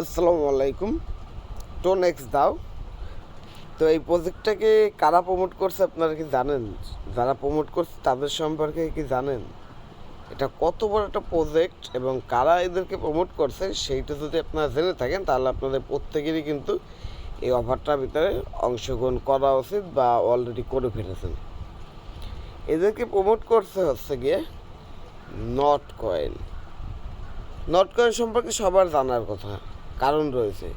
আসসালামু আলাইকুম। Tone x দাও। তো এই প্রজেক্টটাকে কারা প্রমোট করছে আপনারা কি জানেন? যারা প্রমোট করছে তাদের সম্পর্কে কি জানেন? এটা কত বড় একটা প্রজেক্ট এবং কারা এদেরকে প্রমোট করছে সেইটা যদি আপনারা জেনে থাকেন, তাহলে আপনাদের প্রত্যেকেরই কিন্তু এই অফারটার ভিতরে অংশগ্রহণ করা উচিত বা অলরেডি করে ফেলেছেন। এদেরকে প্রমোট করছে হচ্ছে গিয়ে নট কয়েন নট কয়েন সম্পর্কে সবার জানার কথা। কারণ রয়েছে।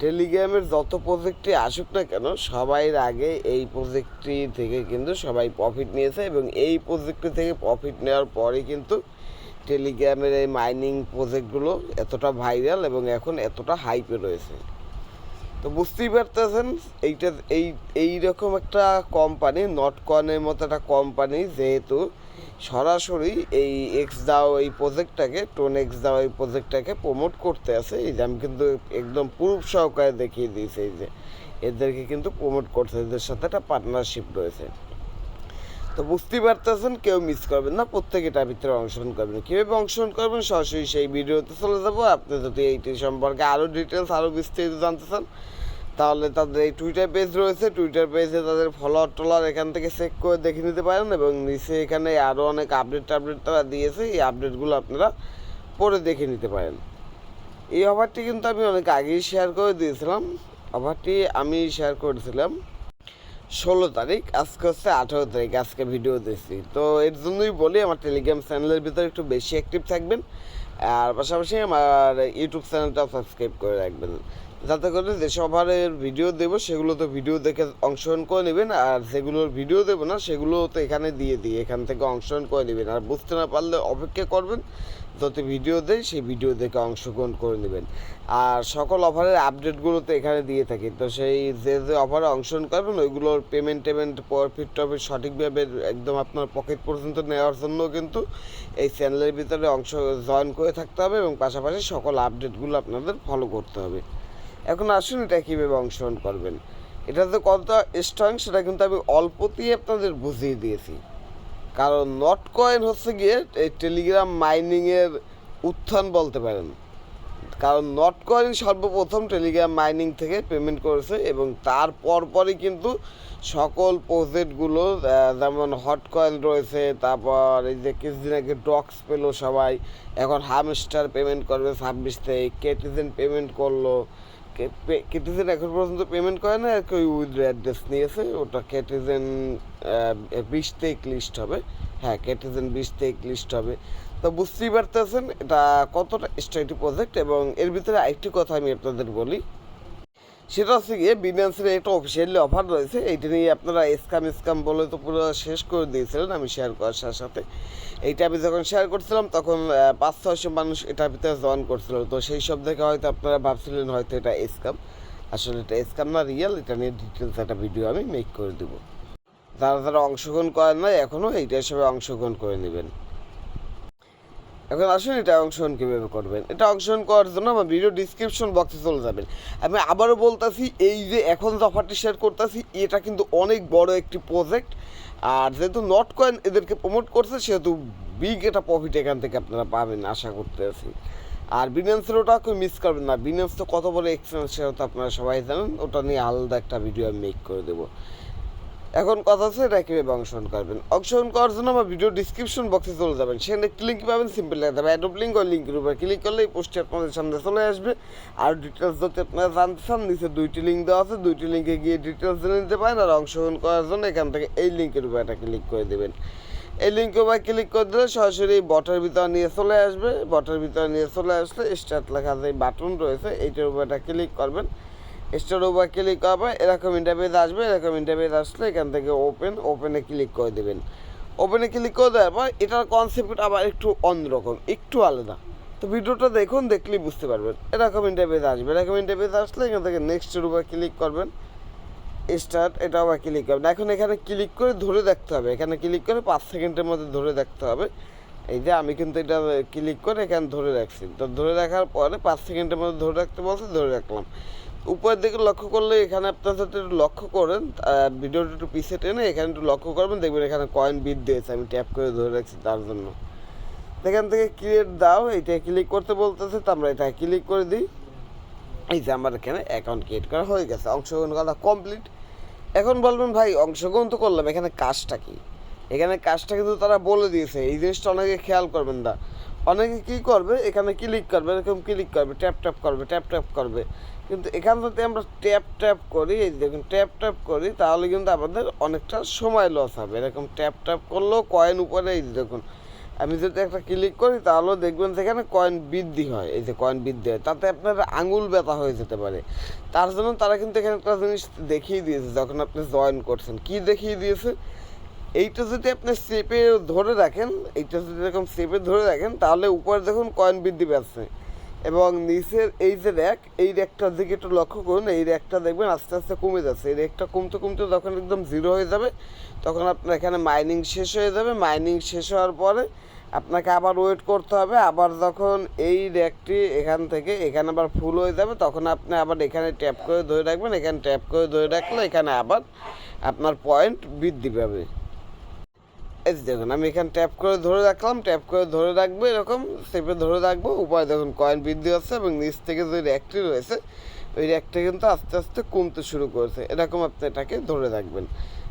টেলিগ্রামের যত প্রজেক্টই আসুক না কেন সবাই আগে এই প্রজেক্টটি থেকে কিন্তু সবাই প্রফিট নিয়েছে এবং এই প্রজেক্টটি থেকে প্রফিট নেওয়ার পরে কিন্তু টেলিগ্রামের এই মাইনিং প্রজেক্টগুলো এতটা ভাইরাল এবং এখন এতটা হাইপে রয়েছে। তো বুঝতেই পারতেছেন, এইটা এই, এইরকম একটা কোম্পানি নট কয়েনের মতো একটা কোম্পানি যেহেতু সরাসরি এই এক্স দাও এই প্রজেক্টটাকে টোন এক্স দাও এই প্রজেক্টটাকে প্রমোট করতে আছে। এই যে আমি কিন্তু একদম প্রুফ সহকারে দেখিয়ে দিয়েছি এই যে। এদেরকে কিন্তু প্রমোট করছে এদের সাথে একটা পার্টনারশিপ রয়েছে। তো বুঝতেই পারতেছেন, কেউ মিস করবেন না। প্রত্যেকে ভিতরে অংশগ্রহণ করবেন। কীভাবে অংশগ্রহণ করবেন? সরাসরি সেই ভিডিওতে চলে যাব। আপনি যদি এইটি সম্পর্কে আরও ডিটেলস আরও বিস্তারিত জানতে চান তাহলে তাদের এই টুইটার পেজ রয়েছে। টুইটার পেজে তাদের ফলোয়ার টলার এখান থেকে চেক করে দেখে নিতে পারেন এবং নিচে এখানে আরও অনেক আপডেট টাপডেট তারা দিয়েছে। এই আপডেটগুলো আপনারা পরে দেখে নিতে পারেন। এই অফারটি কিন্তু আমি অনেক আগেই শেয়ার করে দিয়েছিলাম। অফারটি আমি শেয়ার করেছিলাম ষোলো তারিখ, আজকে হচ্ছে আঠারো তারিখ, আজকে ভিডিও দিয়েছি। তো এর জন্যই বলি, আমার টেলিগ্রাম চ্যানেলের ভিতরে একটু বেশি অ্যাক্টিভ থাকবেন। আর পাশাপাশি আমার ইউটিউব চ্যানেলটাও সাবস্ক্রাইব করে রাখবেন। যাতে করে যে সবারের ভিডিও দেবো সেগুলো তো ভিডিও দেখে অংশগ্রহণ করে নেবেন, আর যেগুলোর ভিডিও দেবো না সেগুলো তো এখানে দিয়ে দিই, এখান থেকে অংশগ্রহণ করে নেবেন। আর বুঝতে না পারলে অপেক্ষা করবেন যত ভিডিও দেয় সেই ভিডিও দেখে অংশগ্রহণ করে নেবেন। আর সকল অফারের আপডেটগুলো তো এখানে দিয়ে থাকি। তো সেই যে যে অফারে অংশগ্রহণ করবেন, ওইগুলোর পেমেন্ট টেমেন্ট প্রফিট টফিট সঠিকভাবে একদম আপনার পকেট পর্যন্ত নেওয়ার জন্য কিন্তু এই চ্যানেলের ভিতরে অংশ জয়েন করে থাকতে হবে এবং পাশাপাশি সকল আপডেটগুলো আপনাদের ফলো করতে হবে। এখন আসুন, এটা কীভাবে অংশগ্রহণ করবেন। এটা যে কতটা স্ট্রং সেটা কিন্তু আমি অল্পতেই আপনাদের বুঝিয়ে দিয়েছি। কারণ নট কয়েন হচ্ছে গিয়ে, এই টেলিগ্রাম মাইনিংয়ের উত্থান বলতে পারেন। কারণ নট কয়েন সর্বপ্রথম টেলিগ্রাম মাইনিং থেকে পেমেন্ট করেছে এবং তার পরপরই কিন্তু সকল প্রজেক্টগুলো যেমন হট কয়েন রয়েছে, তারপর এই যে কিছুদিন আগে ডক্স পেল সবাই, এখন হামস্টার পেমেন্ট করবে ছাব্বিশ থেকে কেটিজেন পেমেন্ট করল। কেটিজেন এখন পর্যন্ত পেমেন্ট করে না আর কেউ উইথ অ্যাড্রেস নিয়েছে, ওটা কেটিজেন বিশ তেইক লিস্ট হবে। হ্যাঁ কেটিজেন বিশ তেইক লিস্ট হবে। তো বুঝতেই পারতেছেন এটা কতটা স্টাডি প্রজেক্ট এবং এর ভিতরে আরেকটি কথা আমি আপনাদের বলি। সেটা হচ্ছে গিয়ে বিনান্সের একটা অফিসিয়ালি অফার রয়েছে। এইটা নিয়ে আপনারা স্কাম স্কাম বলে তো পুরো শেষ করে দিয়েছিলেন আমি শেয়ার করার সাথে সাথে। এইটা আমি যখন শেয়ার করছিলাম, তখন পাঁচ ছয়শো মানুষ এটার ভিতরে জয়েন করছিল। তো সেই সব দেখে হয়তো আপনারা ভাবছিলেন হয়তো এটা স্কাম আসলে এটা স্কাম না রিয়েল এটা নিয়ে ডিটেলস একটা ভিডিও আমি মেক করে দেবো। যারা যারা অংশগ্রহণ করেন না এখনও এইটা হিসেবে অংশগ্রহণ করে নেবেন। এখন আসুন, এটা অংশগ্রহণ কীভাবে করবেন? এটা অংশগ্রহণ করার জন্য আমার ভিডিও ডিসক্রিপশন বক্সে চলে যাবেন। আমি আবারও বলতাছি, এই যে এখন যে অফারটি শেয়ার করতেছি, এটা কিন্তু অনেক বড় একটি প্রজেক্ট আর যেহেতু নট কয়েন এদেরকে প্রমোট করছে, সেহেতু বিগ এটা প্রফিট এখান থেকে আপনারা পাবেন, আশা করতে আছি আর বিনান্সের ওটা কেউ মিস করবেন না। বিনান্স তো কত বড় এক্সচেঞ্জ সেটা আপনারা সবাই জানেন। ওটা নিয়ে আলাদা একটা ভিডিও আমি মেক করে দেবো। এখন কথা হচ্ছে এটা কীভাবে অংশগ্রহণ করবেন। অংশগ্রহণ করার জন্য আমার ভিডিও ডিসক্রিপশন বক্সে চলে যাবেন। সেখানে একটি লিঙ্ক পাবেন সিম্পল লাগতে হবে অ্যাডোপ লিঙ্ক ওই লিঙ্কের উপর ক্লিক করলে এই পোস্টটি আপনাদের সামনে চলে আসবে। আর ডিটেলস যদি আপনারা জানতে চান, নিচে দুইটি লিঙ্ক দেওয়া আছে। দুইটি লিঙ্কে গিয়ে ডিটেলস জেনে নিতে পারেন আর অংশগ্রহণ করার জন্য এখান থেকে এই লিঙ্কের উপর একটা ক্লিক করে দেবেন। এই লিঙ্কের উপর ক্লিক করে দিলে সরাসরি বটের ভিতরে নিয়ে চলে আসবে। বটের ভিতরে নিয়ে চলে আসলে স্টার্ট লেখা যে বাটন রয়েছে, এইটার উপর একটা ক্লিক করবেন। স্টোর উপর ক্লিক করবে এরকম ইন্টারভিউ আসবে, এরকম ইন্টারভিউ আসলে এখান থেকে ওপেন ওপেনে ক্লিক করে দেবেন। ওপেনে ক্লিক করে দেওয়ার পর এটার কনসেপ্ট আবার একটু অন্যরকম, একটু আলাদা। তো ভিডিওটা দেখুন, দেখলেই বুঝতে পারবেন। এরকম ইন্টারভিউ আসবে, এরকম ইন্টারভিউ আসলে এখান থেকে নেক্সটের উপর ক্লিক করবেন। স্টার্ট এটা আবার ক্লিক করবেন। এখন এখানে ক্লিক করে ধরে দেখতে হবে। এখানে ক্লিক করে পাঁচ সেকেন্ডের মধ্যে ধরে দেখতে হবে। এই যে আমি কিন্তু এটা ক্লিক করে এখানে ধরে রাখছি। তো ধরে রাখার পরে পাঁচ সেকেন্ডের মধ্যে ধরে রাখতে বলছে, ধরে রাখলাম। উপরের দিকে লক্ষ্য করলে এখানে আপনার সাথে একটু লক্ষ্য করেন ভিডিওটা একটু পিছিয়ে টেনে এখানে একটু লক্ষ্য করবেন, দেখবেন এখানে কয়েন বিট দিয়েছে, আমি ট্যাপ করে ধরে রাখছি তার জন্য। এখান থেকে ক্রিয়েট দাও, এটা ক্লিক করতে বলতেছে, তো আমরা এটা ক্লিক করে দিই। এই যে আমার এখানে অ্যাকাউন্ট ক্রিয়েট করা হয়ে গেছে, অংশগ্রহণ করা কমপ্লিট এখন বলবেন, ভাই, অংশগ্রহণ তো করলাম, এখানে কাজটা কি? এখানে কাজটা কিন্তু তারা বলে দিয়েছে, এই জিনিসটা অনেকে খেয়াল করবেন না। অনেকে কী করবে, এখানে ক্লিক করবে, এরকম ক্লিক করবে ট্যাপ ট্যাপ করবে ট্যাপ ট্যাপ করবে। কিন্তু এখান থেকে আমরা ট্যাপ ট্যাপ করি, এই দেখুন ট্যাপ ট্যাপ করি, তাহলে কিন্তু আমাদের অনেকটা সময় লস হবে। এরকম ট্যাপ ট্যাপ করলেও কয়েন উপরে, এই দেখুন, আমি যদি একটা ক্লিক করি, তাহলেও দেখবেন সেখানে কয়েন বৃদ্ধি হয়। এই যে কয়েন বৃদ্ধি হয়, তাতে আপনার আঙুল ব্যথা হয়ে যেতে পারে। তার জন্য তারা কিন্তু এখানে একটা জিনিস দেখিয়ে দিয়েছে, যখন আপনি জয়েন করছেন। কি দেখিয়ে দিয়েছে? এইটা যদি আপনি সেপে ধরে রাখেন, এইটা যদি এরকম সেপে ধরে রাখেন, তাহলে উপরে দেখুন কয়েন বৃদ্ধি পাচ্ছে। এবং নিচের এই যে র্যাক এই র্যাকটার দিকে একটু লক্ষ্য করুন, এই র্যাকটা দেখবেন আস্তে আস্তে কমে যাচ্ছে। এই র্যাকটা কমতে কমতে যখন একদম জিরো হয়ে যাবে, তখন আপনার এখানে মাইনিং শেষ হয়ে যাবে। মাইনিং শেষ হওয়ার পরে আপনাকে আবার ওয়েট করতে হবে। আবার যখন এই র্যাকটি এখান থেকে এখানে আবার ফুল হয়ে যাবে, তখন আপনি আবার এখানে ট্যাপ করে ধরে রাখবেন। এখানে ট্যাপ করে ধরে রাখলে এখানে আবার আপনার পয়েন্ট বৃদ্ধি পাবে। এই দেখুন, আমি এখানে ট্যাপ করে ধরে রাখলাম ট্যাপ করে ধরে রাখব এরকম সেপে ধরে রাখব উপায় দেখুন কয়েন বৃদ্ধি হচ্ছে এবং নিচ থেকে যে র্যাকটি রয়েছে, ওই র্যাকটা কিন্তু আস্তে আস্তে কমতে শুরু করেছে। এরকম আপনি এটাকে ধরে রাখবেন।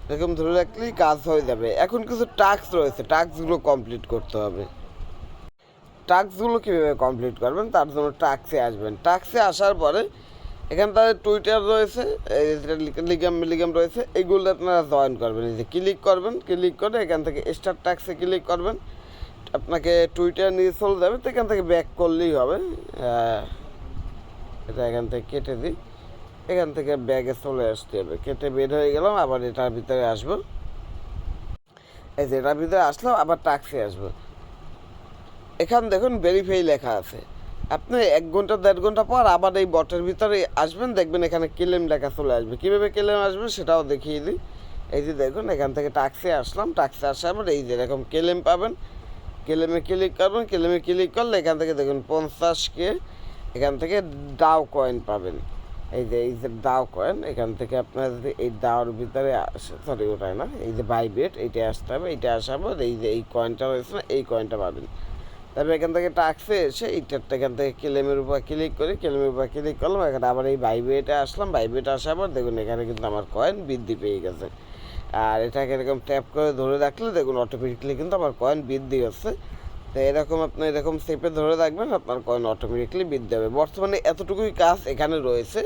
এরকম ধরে রাখলেই কাজ হয়ে যাবে। এখন কিছু টাস্ক রয়েছে টাস্কগুলো কমপ্লিট করতে হবে। টাস্কগুলো কীভাবে কমপ্লিট করবেন? তার জন্য টাস্কে আসবেন। টাস্কে আসার পরে এখানে তাদের টুইটার রয়েছে লিগাম লিগাম রয়েছে, এগুলো আপনারা জয়েন করবেন। এই যে ক্লিক করবেন ক্লিক করে এখান থেকে স্টার ট্যাক্সে ক্লিক করবেন। আপনাকে টুইটার নিয়ে চলে যাবে, তো এখান থেকে ব্যাক করলেই হবে। এটা এখান থেকে কেটে দিই। এখান থেকে ব্যাগে চলে আসতে হবে। কেটে বের হয়ে গেলাম, আবার এটার ভিতরে আসব। এই যে এটার ভিতরে আসলাম, আবার ট্যাক্সে আসব। এখান দেখুন ভেরিফাই লেখা আছে। আপনি এক ঘণ্টা, দেড় ঘণ্টা পর আবার এই বটের ভিতরে আসবেন, দেখবেন এখানে ক্লেম লেখা চলে আসবে। কীভাবে ক্লেম আসবে সেটাও দেখিয়ে দিই। এই যে দেখুন, এখান থেকে টাক্সে আসলাম টাক্সে আসার পর এই যে এরকম ক্লেম পাবেন। ক্লেমে ক্লিক করবেন, ক্লেমে ক্লিক করলে এখান থেকে দেখুন পঞ্চাশ কে এখান থেকে ডাও কয়েন পাবেন। এই যে এই যে দাও কয়েন এখান থেকে আপনার যদি এই দাওর ভিতরে সরি ওটাই না, এই যে বাই বেট এইটা আসতে হবে, এইটা আসার পর এই যে এই কয়েনটা রয়েছে না, এই কয়েনটা পাবেন। তারপর এখান থেকে টাক্সে এসে এইটারটা এখান থেকে ক্লেমের উপর ক্লিক করি, ক্লেমের উপর ক্লিক করলাম, এখানে আবার এই বাই বেটে আসলাম। বাই বেটে আসার পর দেখুন এখানে কিন্তু আমার কয়েন বৃদ্ধি পেয়ে গেছে। আর এটাকে এরকম ট্যাপ করে ধরে রাখলে দেখুন অটোমেটিকলি কিন্তু আমার কয়েন বৃদ্ধি হচ্ছে। তো এরকম আপনি এরকম সেপে ধরে রাখবেন, আপনার কয়েন অটোমেটিকলি বৃদ্ধি হবে। বর্তমানে এতটুকুই কাজ এখানে রয়েছে।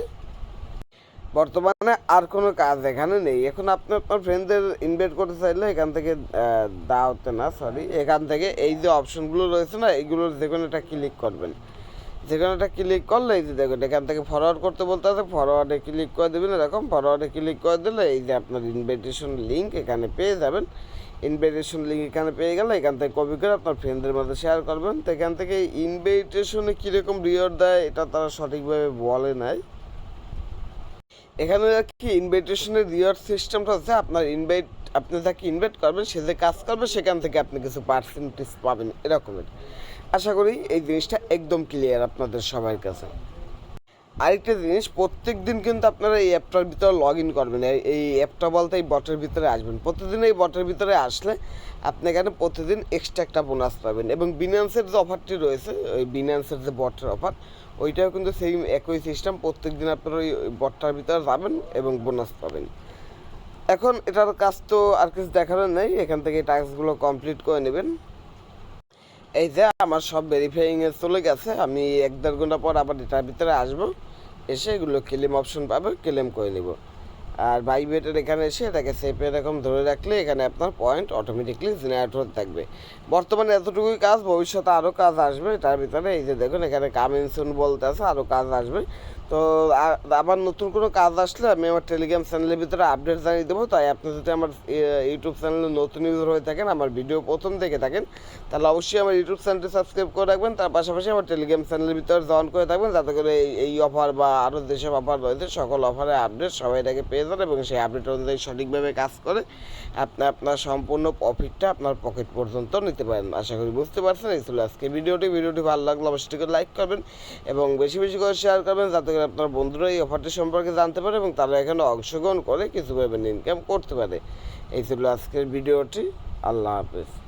বর্তমানে আর কোনো কাজ এখানে নেই। এখন আপনি আপনার ফ্রেন্ডদের ইনভাইট করতে চাইলে এখান থেকে দাওতে না সরি এখান থেকে এই যে অপশনগুলো রয়েছে না এইগুলোর যে কোনো একটা ক্লিক করবেন। যে কোনো একটা ক্লিক করলে এই যে দেখুন, এখান থেকে ফরওয়ার্ড করতে বলতে আছে ফরওয়ার্ডে ক্লিক করে দেবেন এরকম ফরওয়ার্ডে ক্লিক করে দিলে এই যে আপনার ইনভাইটেশন লিঙ্ক এখানে পেয়ে যাবেন। ইনভাইটেশন লিঙ্ক এখানে পেয়ে গেলে এখান থেকে কপি করে আপনার ফ্রেন্ডদের মধ্যে শেয়ার করবেন। তো এখান থেকে ইনভাইটেশনে কীরকম রিওয়ার্ড দেয়, এটা তারা সঠিকভাবে বলে নাই। এখানে কি ইনভাইটেশনের রিওয়ার্ড সিস্টেমটা হচ্ছে আপনার ইনভাইট আপনি যাকে ইনভাইট করবেন, সে যে কাজ করবে, সেখান থেকে আপনি কিছু পার্সেন্টেজ পাবেন এরকমের আশা করি এই জিনিসটা একদম ক্লিয়ার আপনাদের সবার কাছে। আরেকটা জিনিস প্রত্যেক দিন কিন্তু আপনারা এই অ্যাপটার ভিতরে লগ ইন করবেন। এই- অ্যাপটা বলতে এই বটের ভিতরে আসবেন। প্রতিদিন এই বটের ভিতরে আসলে আপনি এখানে প্রতিদিন এক্সট্রা একটা বোনাস পাবেন এবং বিনান্সের যে অফারটি রয়েছে, ওই বিনান্সের যে বটের অফার ওইটাও কিন্তু সেই একই সিস্টেম প্রত্যেক দিন আপনারা ওই ওই বটটার ভিতরে যাবেন এবং বোনাস পাবেন। এখন এটার কাজ তো আর কিছু দেখানোর নেই, এখান থেকে টাস্কগুলো কমপ্লিট করে নেবেন। এই যে আমার সব ভেরিফাইং এ চলে গেছে, আমি এক দেড় ঘণ্টা পর আবার এটার ভিতরে আসব, এসে এগুলো ক্লেম অপশন পাবে ক্লেম করে নিব। আর বাইবেটের এখানে এসে এটাকে সেপে এরকম ধরে রাখলে এখানে আপনার পয়েন্ট অটোমেটিকলি জেনারেট হতে থাকবে। বর্তমানে এতটুকুই কাজ, ভবিষ্যতে আরও কাজ আসবে, এটার ভিতরে এই যে দেখুন, এখানে কামিং সুন বলতে আছে আরও কাজ আসবে। তো আবার নতুন কোনো কাজ আসলে আমি আমার টেলিগ্রাম চ্যানেলের ভিতরে আপডেট জানিয়ে দেবো। তাই আপনি যদি আমার ইউটিউব চ্যানেলে নতুন ইউজার হয়ে থাকেন, আমার ভিডিও প্রথম দেখে থাকেন, তাহলে অবশ্যই আমার ইউটিউব চ্যানেলটি সাবস্ক্রাইব করে রাখবেন। তার পাশাপাশি আমার টেলিগ্রাম চ্যানেলের ভিতরে জয়েন করে থাকবেন, যাতে করে এই- এই অফার বা আরও যেসব অফার রয়েছে, সকল অফারের আপডেট সবাই এটাকে পেয়ে যান এবং সেই আপডেট অনুযায়ী সঠিকভাবে কাজ করে আপনি আপনার সম্পূর্ণ প্রফিটটা আপনার পকেট পর্যন্ত নিতে পারেন। আশা করি বুঝতে পারছেন, এই ছিল আজকে ভিডিওটি ভিডিওটি ভালো লাগলে অবশ্যই লাইক করবেন এবং বেশি বেশি করে শেয়ার করবেন, যাতে করে আপনার বন্ধুরা এই অফারটি সম্পর্কে জানতে পারে এবং তারা এখানে অংশগ্রহণ করে কিছুভাবে ইনকাম করতে পারে। এই ছিল আজকের ভিডিওটি। আল্লাহ হাফেজ।